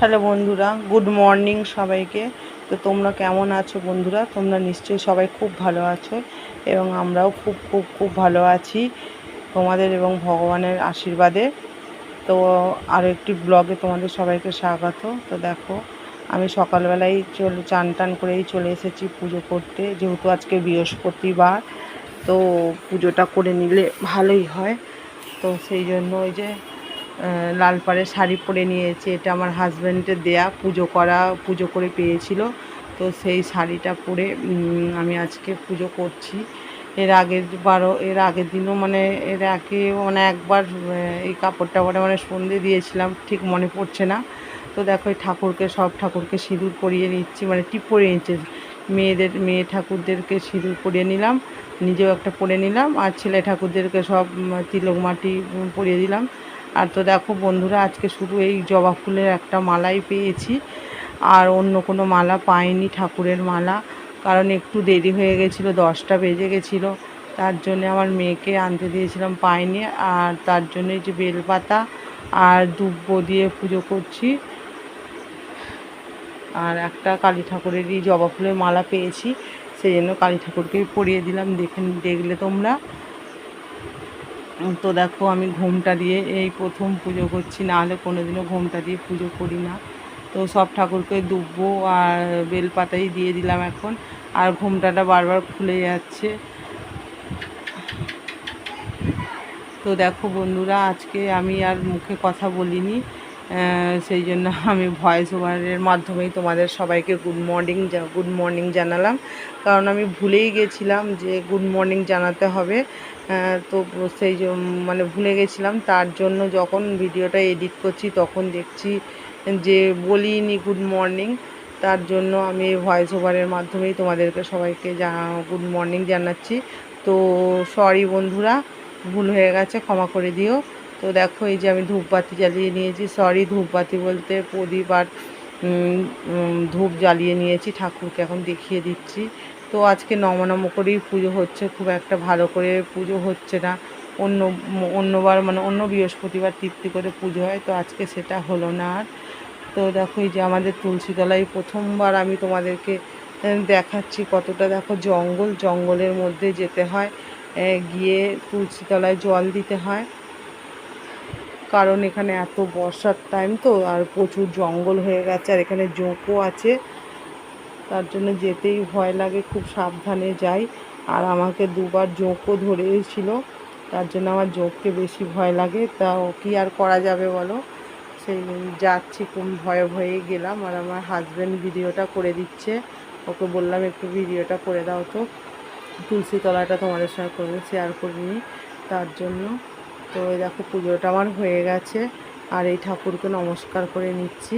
Hello বন্ধুরা, good morning সবাইকে। তো তোমরা কেমন আছো বন্ধুরা? তোমরা নিশ্চয়ই সবাই খুব ভালো আছো এবং আমরাও খুব খুব খুব ভালো আছি তোমাদের এবং ভগবানের আশীর্বাদে। তো আরও একটি ব্লগে তোমাদের সবাইকে স্বাগত। তো দেখো, আমি সকালবেলায় চলে, চান টান করেই চলে এসেছি পুজো করতে, যেহেতু আজকে বৃহস্পতিবার। তো পুজোটা করে নিলে ভালোই হয়। তো সেই জন্য ওই যে লাল পাড়ের শাড়ি পরে নিয়েছি, এটা আমার হাজব্যান্ডের দেয়া, পুজো করা, পুজো করে পেয়েছিল। তো সেই শাড়িটা পরে আমি আজকে পুজো করছি। এর আগের বারও এর আগের দিনও মানে এর আগে মানে একবার এই কাপড়টা পরে মানে সন্ধে দিয়েছিলাম, ঠিক মনে পড়ছে না। তো দেখো ঠাকুরকে, সব ঠাকুরকে সিঁদুর পরিয়ে নিচ্ছি মানে টিপ পরিয়ে নিচ্ছে। মেয়েদের, মেয়ে ঠাকুরদেরকে সিঁদুর পরিয়ে নিলাম, নিজেও একটা পরে নিলাম, আর ছেলে ঠাকুরদেরকে সব তিলক মাটি পরিয়ে দিলাম। আর তো দেখো বন্ধুরা, আজকে শুধু এই জবা ফুলের একটা মালাই পেয়েছি। আর অন্য কোনো মালা পাইনি, ঠাকুরের মালা, কারণ একটু দেরি হয়ে গেছিল, দশটা বেজে গেছিল। তার জন্য আমার মেয়েকে আনতে দিয়েছিলাম, পাইনি। আর তার জন্য যে বেলপাতা আর দুব্বো দিয়ে পুজো করছি। আর একটা কালী ঠাকুরেরই জবা ফুলের মালা পেয়েছি, সেই জন্য কালী ঠাকুরকেই পরিয়ে দিলাম। দেখে দেখলে তোমরা। তো দেখো, আমি ঘোমটা দিয়ে এই প্রথম পুজো করছি না হলে কোনোদিনও ঘোমটা দিয়ে পুজো করি না। তো সব ঠাকুরকে দুব্বো আর বেলপাতাই দিয়ে দিলাম এখন, আর ঘোমটাটা বারবার খুলে যাচ্ছে। তো দেখো বন্ধুরা, আজকে আমি আর মুখে কথা বলিনি। সেই জন্য আমি ভয়েস ওভারের মাধ্যমেই তোমাদের সবাইকে গুড মর্নিং গুড মর্নিং জানালাম। কারণ আমি ভুলেই গেছিলাম যে গুড মর্নিং জানাতে হবে। তো সেই মানে ভুলে গেছিলাম। তার জন্য যখন ভিডিওটা এডিট করছি, তখন দেখছি যে বলিনি গুড মর্নিং তার জন্য আমি ভয়েস ওভারের মাধ্যমেই তোমাদেরকে সবাইকে গুড মর্নিং জানাচ্ছি। তো সরি বন্ধুরা, ভুল হয়ে গেছে, ক্ষমা করে দিও। তো দেখো, এই যে আমি ধূপবাতি জ্বালিয়ে নিয়েছি। সরি ধূপবাতি বলতে প্রদীপ আর ধূপ জ্বালিয়ে নিয়েছি ঠাকুরকে এখন দেখিয়ে দিচ্ছি। তো আজকে নমনম করেই পুজো হচ্ছে, খুব একটা ভালো করে পুজো হচ্ছে না। অন্য, অন্যবার মানে অন্য বৃহস্পতিবার তৃপ্তি করে পুজো হয়, তো আজকে সেটা হলো না আর। তো দেখো, এই যে আমাদের তুলসীতলায় প্রথমবার আমি তোমাদেরকে দেখাচ্ছি কতটা দেখো জঙ্গল। জঙ্গলের মধ্যে যেতে হয় গিয়ে তুলসীতলায় জল দিতে হয়। কারণ এখানে এত বর্ষার টাইম তো, আর প্রচুর জঙ্গল হয়ে গেছে, আর এখানে জোঁকও আছে। তার জন্য যেতেই ভয় লাগে, খুব সাবধানে যাই। আর আমাকে দুবার জোঁকও ধরেছিল, তার জন্য আমার জোঁককে বেশি ভয় লাগে। তা কি আর করা যাবে বলো? সেই যাচ্ছি, খুব ভয়ে ভয়ে গেলাম। আর আমার হাজব্যান্ড ভিডিওটা করে দিচ্ছে। ওকে বললাম, একটু ভিডিওটা করে দাও তো। তুলসী তলাটা তোমাদের সঙ্গে করে শেয়ার করিনি। তার জন্য তো এই দেখো পুজোটা আমার হয়ে গেছে, আর এই ঠাকুরকে নমস্কার করে নিচ্ছি।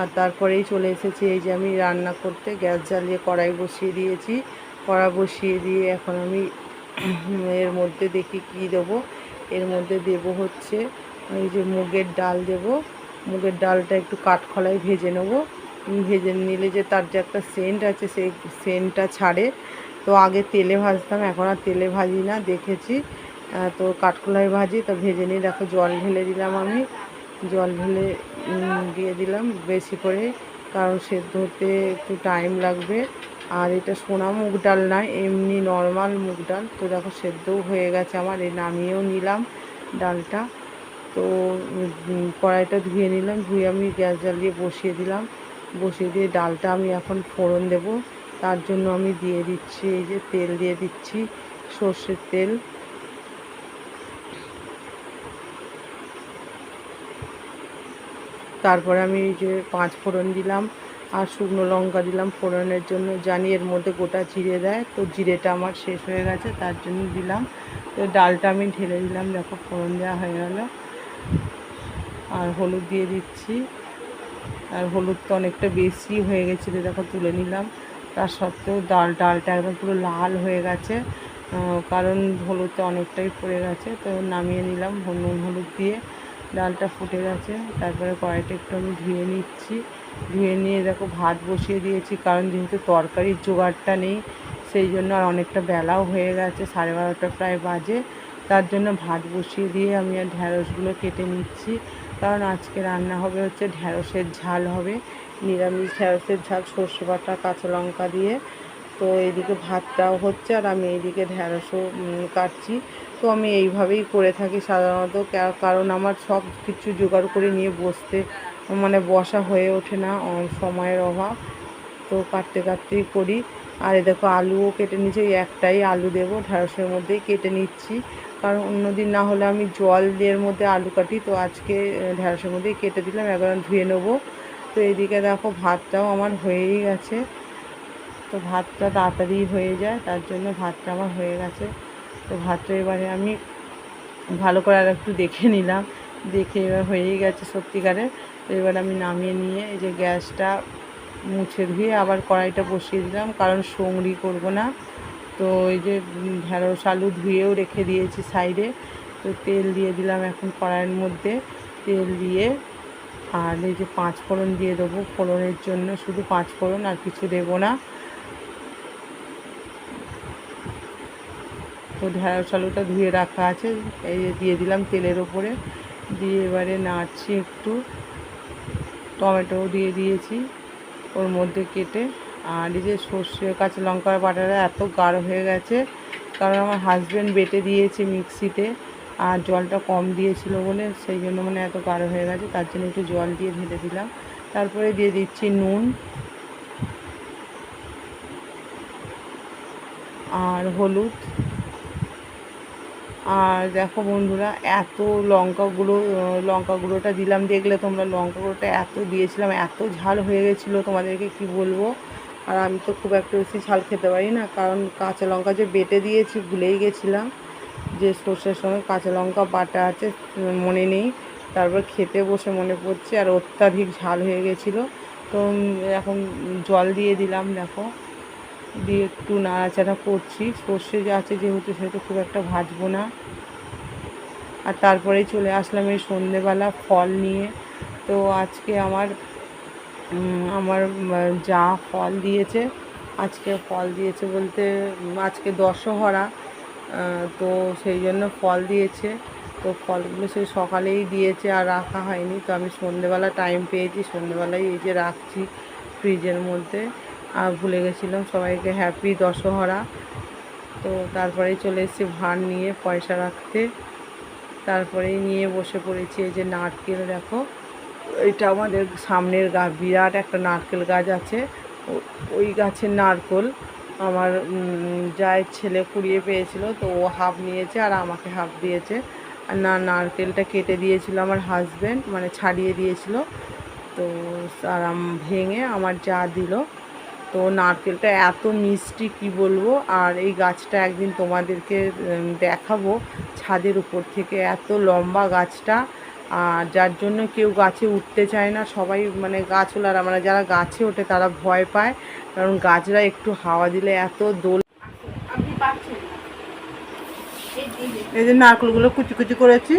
আর তারপরেই চলে এসেছি, এই যে আমি রান্না করতে, গ্যাস জ্বালিয়ে কড়াই বসিয়ে দিয়েছি। কড়া বসিয়ে দিয়ে এখন আমি এর মধ্যে দেখি কি দেবো। এর মধ্যে দেব হচ্ছে, এই যে মুগের ডাল দেব। মুগের ডালটা একটু কাঠখলায় ভেজে নেব। ভেজে নিলে যে তার যে একটা সেন্ট আছে, সেই সেন্টটা ছাড়ে। তো আগে তেলে ভাজতাম, এখন আর তেলে ভাজি না, দেখেছি। তো কাঠখোলায় ভাজি, তো ভেজে নিয়ে দেখো, জল ঢেলে দিলাম আমি। জল ঢেলে দিয়ে দিলাম বেশি করে, কারণ সেদ্ধ হতে একটু টাইম লাগবে। আর এটা সোনা মুগ ডাল না, এমনি নর্মাল মুগ ডাল। তো দেখো, সেদ্ধও হয়ে গেছে আমার এই নামিয়েও নিলাম ডালটা। তো কড়াইটা ধুয়ে নিলাম, ধুয়ে আমি গ্যাস জ্বালিয়ে বসিয়ে দিলাম। বসিয়ে দিয়ে ডালটা আমি এখন ফোড়ন দেব। তার জন্য আমি দিয়ে দিচ্ছি, এই যে তেল দিয়ে দিচ্ছি, সর্ষের তেল। তারপরে আমি এই যে পাঁচ ফোড়ন দিলাম আর শুকনো লঙ্কা দিলাম ফোড়নের জন্য। জানি এর মধ্যে গোটা জিরে দেয়, তো জিরেটা আমার শেষ হয়ে গেছে, তার জন্য দিলাম। তো ডালটা আমি ঢেলে দিলাম, দেখো ফোড়ন দেওয়া হয়ে গেল। আর হলুদ দিয়ে দিচ্ছি। আর হলুদটা অনেকটা বেশি হয়ে গেছিল, দেখো তুলে নিলাম। তার সত্ত্বেও ডাল, ডালটা একদম পুরো লাল হয়ে গেছে। কারণ হলুদটা অনেকটাই পড়ে গেছে, তো নামিয়ে নিলাম নুন, হলুদ দিয়ে ডালটা ফুটে গেছে। তারপরে কড়াইটা একটু আমি ধুয়ে নিচ্ছি। ধুয়ে নিয়ে দেখো ভাত বসিয়ে দিয়েছি, কারণ যেহেতু তরকারির জোগাড়টা নেই, সেই জন্য আর অনেকটা বেলাও হয়ে গেছে, সাড়ে বারোটা প্রায় বাজে। তার জন্য ভাত বসিয়ে দিয়ে আমি আর ঢ্যাঁড়সগুলো কেটে নিচ্ছি। কারণ আজকে রান্না হবে হচ্ছে ঢ্যাঁড়সের ঝাল হবে। নিরামিষ ঢ্যাঁড়সের ঝাল, সর্ষে বাটা, কাঁচা লঙ্কা দিয়ে। তো এইদিকে ভাতটাও হচ্ছে আর আমি এইদিকে ঢ্যাঁড়সও কাটছি। তো আমি এইভাবেই করে থাকি সাধারণত কারণ আমার সব কিছু জোগাড় করে নিয়ে বসতে মানে বসা হয়ে ওঠে না সময়ের অভাব। তো কাটতে কাটতেই করি। আর এ দেখো আলুও কেটে নিচ্ছি একটাই আলু দেবো ঢ্যাঁড়সের মধ্যেই কেটে নিচ্ছি। কারণ অন্যদিন না হলে আমি জল এর মধ্যে আলু কাটি, তো আজকে ঢ্যাঁড়সের মধ্যেই কেটে দিলাম আমি ধুয়ে নেব। তো এদিকে দেখো ভাতটাও আমার হয়েই গেছে। তো ভাতটা তাড়াতাড়ি হয়ে যায়, তার জন্য ভাতটা আমার হয়ে গেছে। তো ভাতটা এবারে আমি ভালো করে আর একটু দেখে নিলাম, দেখে এবার হয়েই গেছে সত্যিকারে তো এবার আমি নামিয়ে নিয়ে এই যে গ্যাসটা মুছে ধুয়ে আবার কড়াইটা বসিয়ে দিলাম, কারণ সংরি করব না। তো এই যে ঢেঁড়স আলু ধুয়েও রেখে দিয়েছি সাইডে। তো তেল দিয়ে দিলাম এখন কড়াইয়ের মধ্যে। তেল দিয়ে আর এই যে পাঁচ ফোড়ন দিয়ে দেবো ফোড়নের জন্য, শুধু পাঁচ ফোড়ন আর কিছু দেবো না। তো ঢেঁড়স আলুটা ধুয়ে রাখা আছে, এই যে দিয়ে দিলাম তেলের ওপরে। দিয়ে এবারে নাড়ছি একটু। টমেটোও দিয়ে দিয়েছি। ওর মধ্যে কেটে, আর এই যে সর্ষে, কাঁচা লঙ্কার বাটাটা এত গাঢ় হয়ে গেছে। কারণ আমার হাজব্যান্ড বেটে দিয়েছে মিক্সিতে, আর জলটা কম দিয়েছিল বলে সেই জন্য মানে এত গাঢ় হয়ে গেছে, তার জন্য একটু জল দিয়ে ঢেলে দিলাম। তারপরে দিয়ে দিচ্ছি নুন। আর হলুদ। আর দেখো বন্ধুরা, এত লঙ্কা গুঁড়ো লঙ্কা গুঁড়োটা দিলাম। দেখলে তোমরা লঙ্কা গুঁড়োটা এত দিয়েছিলাম, এত ঝাল হয়ে গেছিল তোমাদেরকে কি বলব? আর আমি তো খুব একটা বেশি ঝাল খেতে পারি না, কারণ কাঁচা লঙ্কা যে বেটে দিয়েছি ভুলেই গেছিলাম। যে সর্ষের সঙ্গে কাঁচা লঙ্কা বাটা আছে মনে নেই। তারপর খেতে বসে মনে পড়ছে, আর অত্যাধিক ঝাল হয়ে গেছিল। তো এখন জল দিয়ে দিলাম, দেখো। দিয়ে একটু নাড়াচাড়া করছি। সর্ষে যে আছে যেহেতু সেহেতু খুব একটা ভাজবো না। আর তারপরেই চলে আসলাম এই সন্ধেবেলা ফল নিয়ে। তো আজকে আমার আমার যা ফল দিয়েছে, আজকে ফল দিয়েছে বলতে আজকে দশহরা তো সেই জন্য ফল দিয়েছে। তো ফলগুলো সে সকালেই দিয়েছে আর রাখা হয়নি। তো আমি সন্ধেবেলা টাইম পেয়েছি, সন্ধেবেলায় এই যে রাখছি ফ্রিজের মধ্যে। আর ভুলে গেছিলাম সবাইকে হ্যাপি দশহরা। তো তারপরেই চলে এসেছি ভার নিয়ে পয়সা রাখতে। তারপরেই নিয়ে বসে পড়েছি এই যে নারকেল, দেখো। এটা আমাদের সামনের গা, বিরাট একটা নারকেল গাছ আছে। ওই গাছের নারকেল আমার জায়ের ছেলে কুড়িয়ে পেয়েছিল, তো ও হাফ নিয়েছে আর আমাকে হাফ দিয়েছে। আর না, নারকেলটা কেটে দিয়েছিল আমার হাজব্যান্ড মানে ছাড়িয়ে দিয়েছিল। তো আর ভেঙে আমার যা দিল। তো নারকেলটা এত মিষ্টি কি বলব? আর এই গাছটা একদিন তোমাদেরকে দেখাবো ছাদের উপর থেকে এত লম্বা গাছটা। আর যার জন্য কেউ গাছে উঠতে চায় না সবাই মানে গাছওয়ালারা মানে যারা গাছে ওঠে তারা ভয় পায়। কারণ গাছরা একটু হাওয়া দিলে এত দোল। এই যে, নারকেলগুলো কুচি কুচি করেছি।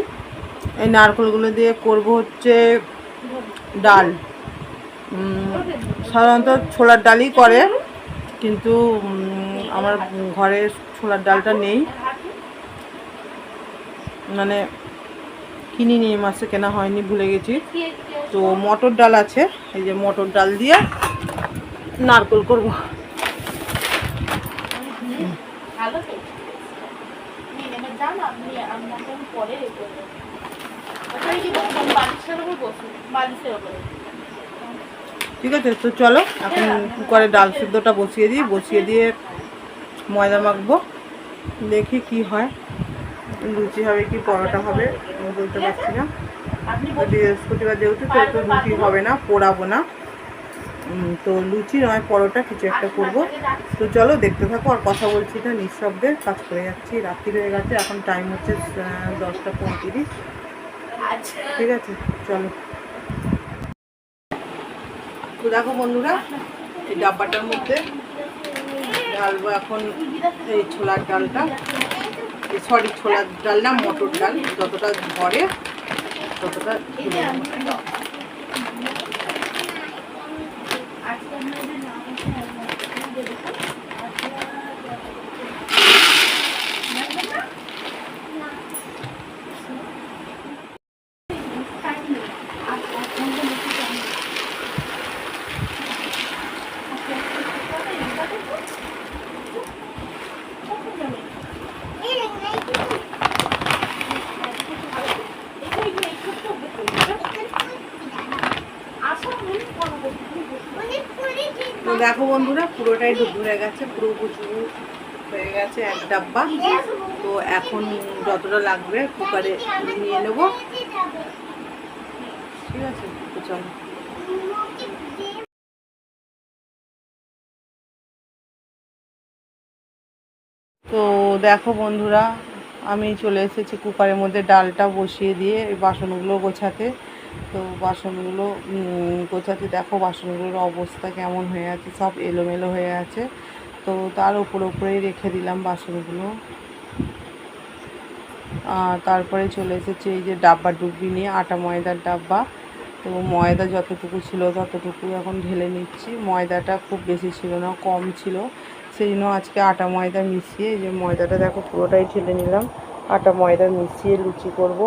এই নারকেলগুলো দিয়ে করব হচ্ছে ডাল। সাধারণত ছোলার ডালই করে, কিন্তু আমার ঘরে ছোলার ডালটা নেই। মানে কিনি নিয়ে মাসে, কেনা হয়নি, ভুলে গেছি। তো মটর ডাল আছে, এই যে মটর ডাল দিয়ে নারকেল করব। ঠিক আছে তো চলো এখন কুকারে ডাল সিদ্ধটা বসিয়ে দিই বসিয়ে দিয়ে ময়দা মাখবো দেখি কি হয়। লুচি হবে কি পরোটা হবে আমি বলতে পারছি না। বৃহস্পতিবার যেহেতু সেহেতু লুচি হবে না পোড়াবো না। তো লুচি নয় পরোটা কিছু একটা করব। তো চলো দেখতে থাকো আর কথা বলছি না নিঃশব্দে কাজ করে যাচ্ছি রাত্রি হয়ে গেছে এখন টাইম হচ্ছে দশটা পঁয়ত্রিশ। আচ্ছা। ঠিক আছে চলো। তো দেখো বন্ধুরা, এই ডাব্বাটার মধ্যে। ঢালবো এখন এই ছোলার ডালটা। সরি ছোলার ডাল না, মটর ডাল। যতটা ধরে, ততটা তো দেখো বন্ধুরা, পুরোটাই ডুব হয়ে গেছে, পুরো কুচু হয়ে গেছে এক ডাব্বা। তো এখন যতটা লাগবে কুকারে নিয়ে নেব। ঠিক আছে চলো। তো দেখো বন্ধুরা, আমি চলে এসেছি কুকারের মধ্যে ডালটা বসিয়ে দিয়ে এই বাসনগুলো গোছাতে। তো বাসনগুলো গোছাতে দেখো বাসনগুলোর অবস্থা কেমন হয়ে আছে, সব এলোমেলো হয়ে আছে। তো তার উপরে উপরেই রেখে দিলাম বাসনগুলো। আর তারপরে চলে এসেছে এই যে ডাব্বা ডুবি নিয়ে, আটা ময়দার ডাব্বা। তো ময়দা যতটুকু ছিল ততটুকু এখন ঢেলে নিচ্ছি। ময়দাটা খুব বেশি ছিল না, কম ছিল। সেই জন্য আজকে আটা ময়দা মিশিয়ে, এই যে ময়দাটা দেখো পুরোটাই ঢেলে নিলাম। আটা ময়দা মিশিয়ে লুচি করব।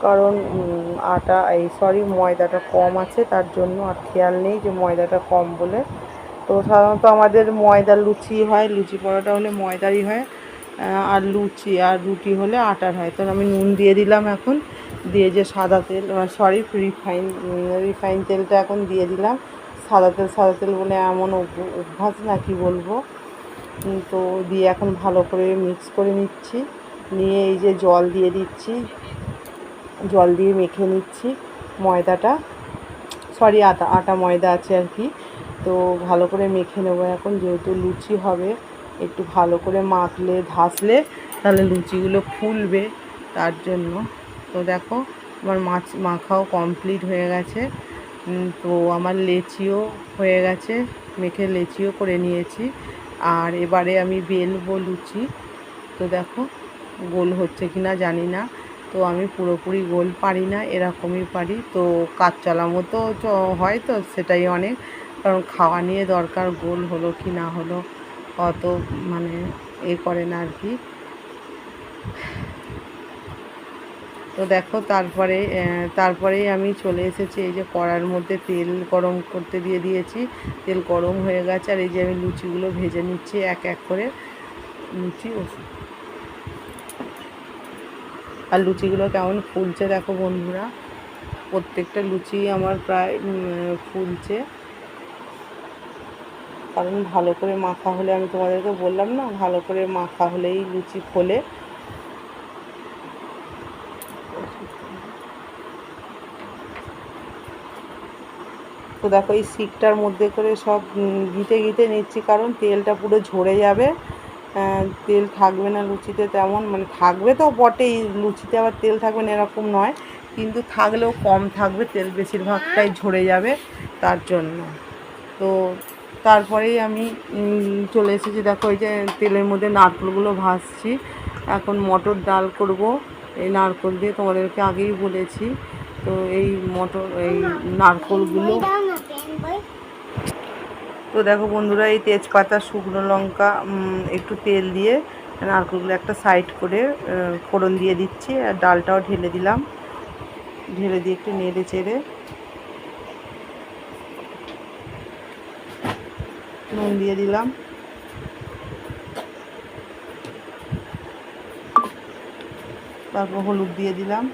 কারণ আটা, এই সরি ময়দাটা কম আছে, তার জন্য আর খেয়াল নেই যে ময়দাটা কম বলে। তো সাধারণত আমাদের ময়দার লুচি হয়, লুচি পরোটা হলে ময়দারই হয় আর লুচি আর রুটি হলে আটার হয়। তো আমি নুন দিয়ে দিলাম এখন, দিয়ে যে সাদা তেল সরি রিফাইন রিফাইন তেলটা এখন দিয়ে দিলাম। সাদা তেল সাদা তেল বলে এমন অভ্য- অভ্যাস না, কি বলব? তো দিয়ে এখন ভালো করে মিক্স করে নিচ্ছি। নিয়ে এই যে জল দিয়ে দিচ্ছি। জল দিয়ে মেখে নিচ্ছি ময়দাটা। সরি আটা আটা ময়দা আছে আর কি। তো ভালো করে মেখে নেব এখন, যেহেতু লুচি হবে, একটু ভালো করে মাখলে ধাসলে তাহলে লুচিগুলো ফুলবে তার জন্য। তো দেখো, আমার মাছ মাখাও কমপ্লিট হয়ে গেছে। তো আমার লেচিও হয়ে গেছে, মেখে লেচিও করে নিয়েছি। আর এবারে আমি বেলবো লুচি। তো দেখো, গোল হচ্ছে কি না জানি না। তো আমি পুরোপুরি গোল পারি না, এরকমই পারি। তো কাজ চালামো তো চ- হয় তো সেটাই অনেক। কারণ খাওয়া নিয়ে দরকার গোল হলো কি না হলো, অত মানে এ করে না আর কি। তো দেখো তারপরে তারপরেই আমি চলে এসেছি, এই যে কড়ার মধ্যে তেল গরম করতে দিয়ে দিয়েছি। তেল গরম হয়ে গেছে আর এই যে আমি লুচিগুলো ভেজে নিচ্ছি, এক এক করে। লুচি ও- আর লুচিগুলো কেমন ফুলছে দেখো বন্ধুরা। প্রত্যেকটা লুচি আমার প্রায় ফুলছে। কারণ ভালো করে মাখা হলে, আমি তোমাদেরকে বললাম না, ভালো করে মাখা হলেই লুচি ফোলে। তো দেখো এই শিকটার মধ্যে করে সব ঘিটে ঘিটে নিচ্ছি, কারণ তেলটা পুরো ঝরে যাবে। তেল থাকবে না লুচিতে তেমন মানে থাকবে তো বটেই, লুচিতে আবার তেল থাকবে না, এরকম নয়, কিন্তু থাকলেও কম থাকবে, তেল বেশিরভাগটাই ঝরে যাবে তার জন্য। তো তারপরেই আমি চলে এসেছি, দেখো এই যে তেলের মধ্যে নারকেলগুলো ভাজছি, এখন মটর ডাল করব, এই নারকেল দিয়ে তোমাদেরকে আগেই বলেছি, তো এই মটর, এই নারকেলগুলো তো দেখো বন্ধুরা, এই তেজপাতা, শুকনো লঙ্কা একটু তেল দিয়ে নারকেলগুলো একটা সাইড করে ফোড়ন দিয়ে দিচ্ছি আর ডালটাও ঢেলে দিলাম। ঢেলে দিয়ে একটু নেড়ে চেড়ে। নুন দিয়ে দিলাম। তারপর হলুদ দিয়ে দিলাম।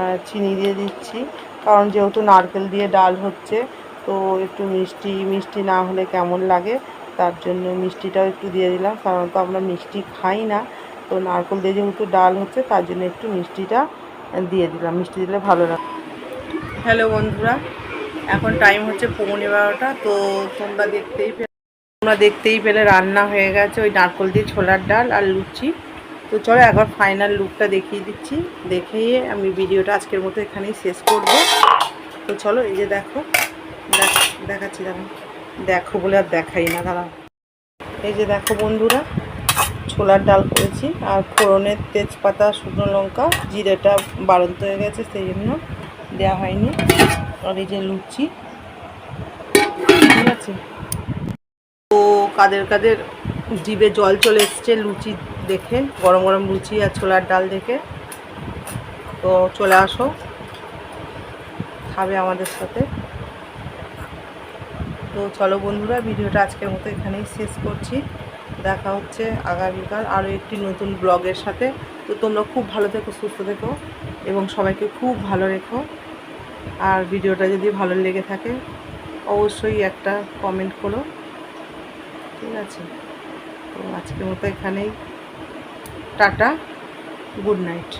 আর চিনি দিয়ে দিচ্ছি। কারণ যেহেতু নারকেল দিয়ে ডাল হচ্ছে, তো একটু মিষ্টি মিষ্টি না হলে কেমন লাগে? তার জন্য মিষ্টিটাও একটু দিয়ে দিলাম সাধারণত আমরা মিষ্টি খাই না। তো নারকেল দিয়ে যেহেতু ডাল হচ্ছে, তার জন্য একটু মিষ্টিটা দিয়ে দিলাম। মিষ্টি দিলে ভালো লাগে। হ্যালো বন্ধুরা, এখন টাইম হচ্ছে পৌনে বারোটা, তো তোমরা দেখতেই পেলে তোমরা দেখতেই পেলে রান্না হয়ে গেছে ওই নারকেল দিয়ে ছোলার ডাল আর লুচি। তো চলো একবার ফাইনাল লুকটা দেখিয়ে দিচ্ছি। দেখিয়ে আমি ভিডিওটা আজকের মতো এখানেই শেষ করব। তো চলো, এই যে দেখো, দেখ- দেখাচ্ছি দেখো দেখো বলে আর দেখাই না, দাঁড়াও। এই যে দেখো বন্ধুরা, ছোলার ডাল করেছি, আর ফোড়নের তেজপাতা, শুকনো লঙ্কা, জিরেটা বাড়ন্ত হয়ে গেছে, সেই জন্য দেওয়া হয়নি। আর এই যে লুচি, ঠিক আছে? তো কাদের কাদের জিভে জল চলে এসছে, লুচি দেখে, গরম গরম লুচি আর ছোলার ডাল দেখে। তো চলে আসো। খাবে আমাদের সাথে। তো চলো বন্ধুরা, ভিডিওটা আজকের মতো এখানেই শেষ করছি। দেখা হচ্ছে আগামীকাল আরও একটি নতুন ব্লগের সাথে। তো তোমরা খুব ভালো থেকো, সুস্থ থেকো এবং সবাইকে খুব ভালো রেখো। আর ভিডিওটা যদি ভালো লেগে থাকে, অবশ্যই একটা কমেন্ট করো। ঠিক আছে? তো আজকের মতো এখানেই। Tata, good night.